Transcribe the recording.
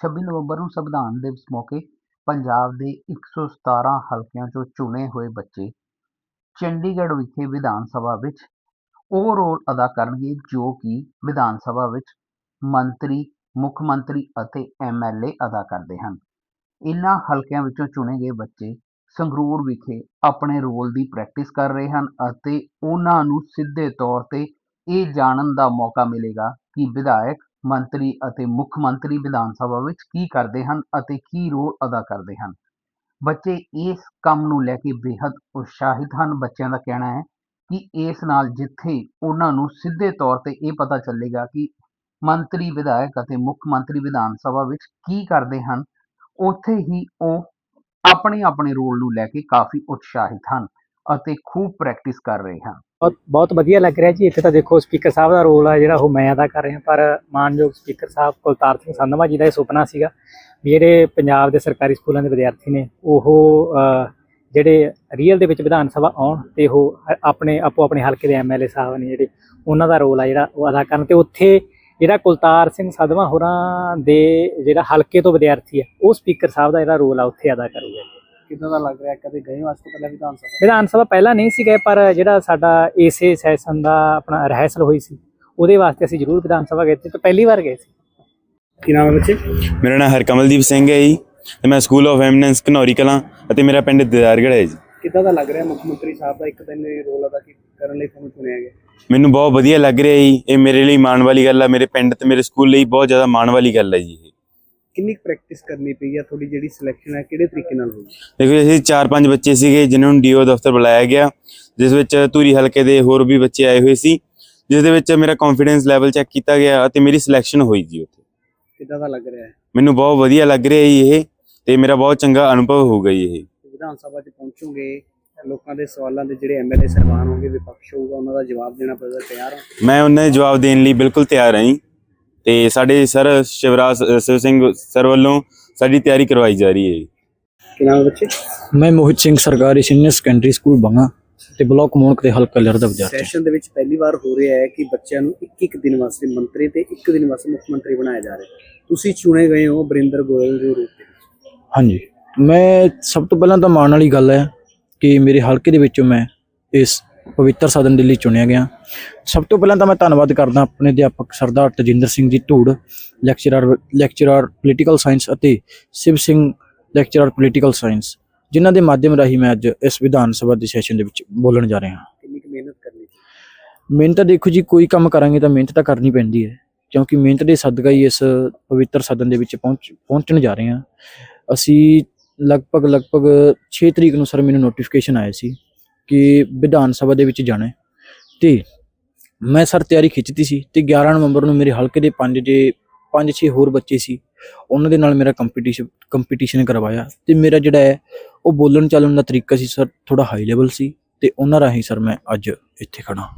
26 ਨਵੰਬਰ ਨੂੰ ਸੰਵਿਧਾਨ ਦਿਵਸ ਮੌਕੇ ਪੰਜਾਬ ਦੇ 117 ਹਲਕਿਆਂ ਚੋਂ ਚੁਣੇ ਹੋਏ ਬੱਚੇ ਚੰਡੀਗੜ੍ਹ ਵਿਖੇ ਵਿਧਾਨ ਸਭਾ ਵਿੱਚ ਉਹ ਰੋਲ ਅਦਾ ਕਰਨਗੇ ਜੋ ਕਿ ਵਿਧਾਨ ਸਭਾ ਵਿੱਚ ਮੰਤਰੀ, ਮੁੱਖ ਮੰਤਰੀ ਅਤੇ ਐਮਐਲਏ ਅਦਾ ਕਰਦੇ ਹਨ। ਇਨ੍ਹਾਂ ਹਲਕਿਆਂ ਵਿੱਚੋਂ ਚੁਣੇ ਗਏ ਬੱਚੇ ਸੰਗਰੂਰ ਵਿਖੇ ਆਪਣੇ ਰੋਲ ਦੀ ਪ੍ਰੈਕਟਿਸ ਕਰ ਰਹੇ ਹਨ ਅਤੇ ਉਹਨਾਂ ਨੂੰ ਸਿੱਧੇ ਤੌਰ ਤੇ ਇਹ ਜਾਣਨ ਦਾ ਮੌਕਾ ਮਿਲੇਗਾ ਕਿ ਵਿਧਾਇਕ ਮੰਤਰੀ ਅਤੇ ਮੁੱਖ ਮੰਤਰੀ ਵਿਧਾਨ ਸਭਾ ਵਿੱਚ ਕੀ ਕਰਦੇ ਹਨ ਅਤੇ ਕੀ ਰੋਲ ਅਦਾ ਕਰਦੇ ਹਨ? ਬੱਚੇ ਇਸ ਕੰਮ ਨੂੰ ਲੈ ਕੇ ਬੇहद ਉਤਸ਼ਾਹਿਤ ਹਨ। ਬੱਚਿਆਂ ਦਾ ਕਹਿਣਾ ਹੈ ਕਿ ਇਸ ਨਾਲ ਜਿੱਥੇ ਉਹਨਾਂ ਨੂੰ ਸਿੱਧੇ ਤੌਰ ਤੇ ਇਹ ਪਤਾ ਚੱਲੇਗਾ ਕਿ ਮੰਤਰੀ ਵਿਧਾਇਕ ਅਤੇ ਮੁੱਖ ਮੰਤਰੀ ਵਿਧਾਨ ਸਭਾ ਵਿੱਚ ਕੀ ਕਰਦੇ ਹਨ, ਉੱਥੇ ਹੀ ਉਹ ਆਪਣੇ ਆਪਣੇ ਰੋਲ ਨੂੰ ਲੈ ਕੇ ਕਾਫੀ ਉਤਸ਼ਾਹਿਤ ਹਨ ਅਤੇ ਖੂਬ ਪ੍ਰੈਕਟਿਸ ਕਰ ਰਹੇ ਹਨ। ਬਹੁਤ ਬਹੁਤ ਵਧੀਆ ਲੱਗ ਰਿਹਾ ਜੀ। ਇੱਥੇ ਤਾਂ ਦੇਖੋ ਸਪੀਕਰ ਸਾਹਿਬ ਦਾ ਰੋਲ ਆ ਜਿਹੜਾ, ਉਹ ਮੈਂ ਅਦਾ ਕਰ ਰਿਹਾ, ਪਰ ਮਾਨਯੋਗ ਸਪੀਕਰ ਸਾਹਿਬ ਕੁਲਤਾਰ ਸਿੰਘ ਸੰਧਵਾ ਜੀ ਦਾ ਇਹ ਸੁਪਨਾ ਸੀਗਾ ਵੀ ਜਿਹੜੇ ਪੰਜਾਬ ਦੇ ਸਰਕਾਰੀ ਸਕੂਲਾਂ ਦੇ ਵਿਦਿਆਰਥੀ ਨੇ, ਉਹ ਜਿਹੜੇ ਰੀਅਲ ਦੇ ਵਿੱਚ ਵਿਧਾਨ ਸਭਾ ਆਉਣ ਤੇ ਉਹ ਆਪਣੇ, ਆਪੋ ਆਪਣੇ ਹਲਕੇ ਦੇ ਐਮਐਲਏ ਸਾਹਿਬ ਨੇ ਜਿਹੜੇ, ਉਹਨਾਂ ਦਾ ਰੋਲ ਆ ਜਿਹੜਾ, ਉਹ ਅਦਾ ਕਰਨ ਤੇ ਉੱਥੇ ਜਿਹੜਾ ਕੁਲਤਾਰ ਸਿੰਘ ਸੰਧਵਾ ਹੋਰਾਂ ਦੇ ਜਿਹੜਾ ਹਲਕੇ ਤੋਂ ਵਿਦਿਆਰਥੀ ਆ, ਉਹ ਸਪੀਕਰ ਸਾਹਿਬ ਦਾ ਜਿਹੜਾ ਰੋਲ ਆ, ਉੱਥੇ ਅਦਾ ਕਰੂਗਾ ਕਿਦਾਂ ਦਾ ਲੱਗ ਰਿਹਾ ਕਦੇ ਗਏ ਹੋ ਅੱਜ ਤੋਂ ਪਹਿਲਾਂ ਵਿਧਾਨ ਸਭਾ? ਵਿਧਾਨ ਸਭਾ ਪਹਿਲਾਂ ਨਹੀਂ ਸੀ ਗਏ ਪਰ ਜਿਹੜਾ ਸਾਡਾ ਏਸੇ ਸੈਸ਼ਨ ਦਾ ਆਪਣਾ ਰਹਿਸਲ ਹੋਈ ਸੀ ਉਹਦੇ ਵਾਸਤੇ ਅਸੀਂ ਜ਼ਰੂਰ ਵਿਧਾਨ ਸਭਾ ਗਏ ਸੀ ਤੇ ਪਹਿਲੀ ਵਾਰ ਗਏ ਸੀ। ਕੀ ਨਾਮ ਹੈ ਬੱਚੇ? ਮੇਰਾ ਨਾਮ ਹਰਕਮਲਦੀਪ ਸਿੰਘ ਹੈ ਜੀ ਤੇ ਮੈਂ school of eminence Ghanauri Kalan ਅਤੇ ਮੇਰਾ ਪਿੰਡ ਦਿਦਾਰਗੜ੍ਹ ਹੈ ਜੀ। ਕਿਦਾਂ ਦਾ ਲੱਗ ਰਿਹਾ ਮੁੱਖ ਮੰਤਰੀ ਸਾਹਿਬ ਦਾ ਇੱਕ ਦਿਨ ਇਹ ਰੋਲ ਅਦਾ ਕੀ- ਕਰਨ ਲਈ ਤੁਹਾਨੂੰ ਚੁਣਿਆ ਗਿਆ। ਮੈਨੂੰ ਬਹੁਤ ਵਧੀਆ ਲੱਗ ਰਿਹਾ ਜੀ। ਇਹ ਮੇਰੇ ਲਈ ਮਾਣ ਵਾਲੀ ਗੱਲ ਹੈ ਮੇਰੇ ਪਿੰਡ ਤੇ ਮੇਰੇ ਸਕੂਲ ਲਈ ਬਹੁਤ ਜ਼ਿਆਦਾ ਮਾਣ ਵਾਲੀ ਗੱਲ ਹੈ ਜੀ ਕਿੰਨੀ ਪ੍ਰੈਕਟਿਸ ਕਰਨੀ ਪਈ ਹੈ ਤੁਹਾਡੀ ਜਿਹੜੀ ਸਿਲੈਕਸ਼ਨ ਹੈ ਕਿਹੜੇ ਤਰੀਕੇ ਨਾਲ ਹੋਈ? ਦੇਖੋ ਜੀ, ਅਸੀਂ ਚਾਰ ਪੰਜ ਬੱਚੇ ਸੀਗੇ ਜਿਨ੍ਹਾਂ ਨੂੰ ਡੀਓ ਦਫ਼ਤਰ ਬੁਲਾਇਆ ਗਿਆ ਜਿਸ ਵਿੱਚ ਧੂਰੀ ਹਲਕੇ ਦੇ ਹੋਰ ਵੀ ਬੱਚੇ ਆਏ ਹੋਏ ਸੀ ਜਿਸ ਦੇ ਵਿੱਚ ਮੇਰਾ ਕੌਨਫੀਡੈਂਸ ਲੈਵਲ ਚੈੱਕ ਕੀਤਾ ਗਿਆ ਅਤੇ ਮੇਰੀ ਸਿਲੈਕਸ਼ਨ ਹੋਈ ਜੀ ਉੱਥੇ। ਕਿਦਾਂ ਦਾ ਲੱਗ ਰਿਹਾ ਹੈ? ਮੈਨੂੰ ਬਹੁਤ ਵਧੀਆ ਲੱਗ ਰਿਹਾ ਜੀ ਇਹ ਤੇ ਮੇਰਾ ਬਹੁਤ ਚੰਗਾ ਅਨੁਭਵ ਹੋਊਗਾ ਜੀ ਇਹ। ਵਿਧਾਨ ਸਭਾ 'ਚ ਪਹੁੰਚੋਗੇ ਲੋਕਾਂ ਦੇ ਸਵਾਲਾਂ ਦੇ ਜਿਹੜੇ ਐਮਐਲਏ ਸਰਵਾਨ ਹੋਣਗੇ ਵਿਪਕਸ਼ ਹੋਊਗਾ ਉਹਨਾਂ ਦਾ ਜਵਾਬ ਦੇਣਾ ਪਏਗਾ ਤਿਆਰ ਹੋ ਮੈਂ ਉਹਨਾਂ ਦੇ ਜਵਾਬ ਦੇਣ ਲਈ ਬਿਲਕੁਲ ਤਿਆਰ ਹਾਂ ਜੀ। ਤੇ ਸਾਡੇ ਸਰ ਸ਼ਿਵਰਾਜ ਸ਼ਿਵ ਸਿੰਘ ਸਰ ਵੱਲੋਂ ਸਾਡੀ ਤਿਆਰੀ ਕਰਵਾਈ ਜਾ ਰਹੀ ਹੈ ਜੀ। ਕੀ ਨਾਮ ਬੱਚੇ? ਮੈਂ ਮੋਹਿਤ ਸਿੰਘ ਸਰਕਾਰੀ ਸੀਨੀਅਰ ਸੈਕੰਡਰੀ ਸਕੂਲ ਬੰਗਾ ਤੇ ਬਲਾਕ ਮੋਨਕ ਦੇ ਹਲਕਾ ਲਹਿਰ ਦਾ ਵਿਦਿਆਰਥੀ ਸੈਸ਼ਨ ਦੇ ਵਿੱਚ ਪਹਿਲੀ ਵਾਰ ਹੋ ਰਿਹਾ ਹੈ ਕਿ ਬੱਚਿਆਂ ਨੂੰ ਇੱਕ ਇੱਕ ਦਿਨ ਵਾਸਤੇ ਮੰਤਰੀ ਤੇ ਇੱਕ ਦਿਨ ਵਾਸਤੇ ਮੁੱਖ ਮੰਤਰੀ ਬਣਾਇਆ ਜਾ ਰਿਹਾ ਤੁਸੀਂ ਚੁਣੇ ਗਏ ਹੋ ਬਰਿੰਦਰ ਗੋਇਲ ਦੇ ਰੂਪ ਵਿੱਚ। ਹਾਂਜੀ। ਮੈਂ ਸਭ ਤੋਂ ਪਹਿਲਾਂ ਤਾਂ ਮਾਣ ਵਾਲੀ ਗੱਲ ਹੈ ਕਿ ਮੇਰੇ ਹਲਕੇ ਦੇ ਵਿੱਚੋਂ ਮੈਂ ਇਸ ਪਵਿੱਤਰ ਸਦਨ ਦੇ ਲਈ ਚੁਣਿਆ ਗਿਆ। ਸਭ ਤੋਂ ਪਹਿਲਾਂ ਤਾਂ ਮੈਂ ਧੰਨਵਾਦ ਕਰਦਾ ਆਪਣੇ ਅਧਿਆਪਕ ਸਰਦਾਰ ਤਜਿੰਦਰ ਸਿੰਘ ਜੀ ਧੂੜ ਲੈਕਚਰਰ ਲੈਕਚਰਰ ਪੋਲੀਟੀਕਲ ਸਾਇੰਸ ਅਤੇ Shiv Singh lecturer political science ਜਿਨ੍ਹਾਂ ਦੇ ਮਾਧਿਅਮ ਰਾਹੀਂ ਮੈਂ ਅੱਜ ਇਸ ਵਿਧਾਨ ਸਭਾ ਦੇ ਸੈਸ਼ਨ ਦੇ ਵਿੱਚ ਬੋਲਣ ਜਾ ਰਿਹਾ ਹਾਂ। ਕਿੰਨੀ ਕੁ ਮਿਹਨਤ ਕਰਨੀ ਮਿਹਨਤ ਦੇਖੋ ਜੀ ਕੋਈ ਕੰਮ ਕਰਾਂਗੇ ਤਾਂ ਮਿਹਨਤ ਤਾਂ ਕਰਨੀ ਪੈਂਦੀ ਹੈ ਕਿਉਂਕਿ ਮਿਹਨਤ ਦੇ ਸਦਕਾ ਹੀ ਇਸ ਪਵਿੱਤਰ ਸਦਨ ਦੇ ਵਿੱਚ ਪਹੁੰਚ ਪਹੁੰਚਣ ਜਾ ਰਹੇ ਹਾਂ। ਅਸੀਂ ਲਗਭਗ ਲਗਭਗ 6 ਤਰੀਕ ਨੂੰ ਸਰ ਮੈਨੂੰ ਨੋਟੀਫਿਕੇਸ਼ਨ ਆਇਆ ਸੀ। ਕਿ ਵਿਧਾਨ ਸਭਾ ਦੇ ਵਿੱਚ ਜਾਣਾ ਹੈ। ਤੇ ਮੈਂ ਸਰ ਤਿਆਰੀ ਖਿੱਚਤੀ ਸੀ ਤੇ 11 ਨਵੰਬਰ ਨੂੰ ਮੇਰੇ ਹਲਕੇ ਦੇ ਪੰਜ ਜੇ ਪੰਜ ਛੇ ਹੋਰ ਬੱਚੇ ਸੀ, ਉਹਨਾਂ ਦੇ ਨਾਲ ਮੇਰਾ ਕੰਪੀਟੀਸ਼ਨ ਕੰਪੀਟੀਸ਼ਨ ਕਰਵਾਇਆ ਤੇ ਮੇਰਾ ਜਿਹੜਾ ਹੈ, ਉਹ ਬੋਲਣ ਚੱਲਣ ਦਾ ਤਰੀਕਾ ਸੀ ਸਰ ਥੋੜਾ ਹਾਈ ਲੈਵਲ ਸੀ ਤੇ ਉਹਨਾਂ ਰਾਹੀਂ ਸਰ ਮੈਂ ਅੱਜ ਇੱਥੇ ਖੜਾ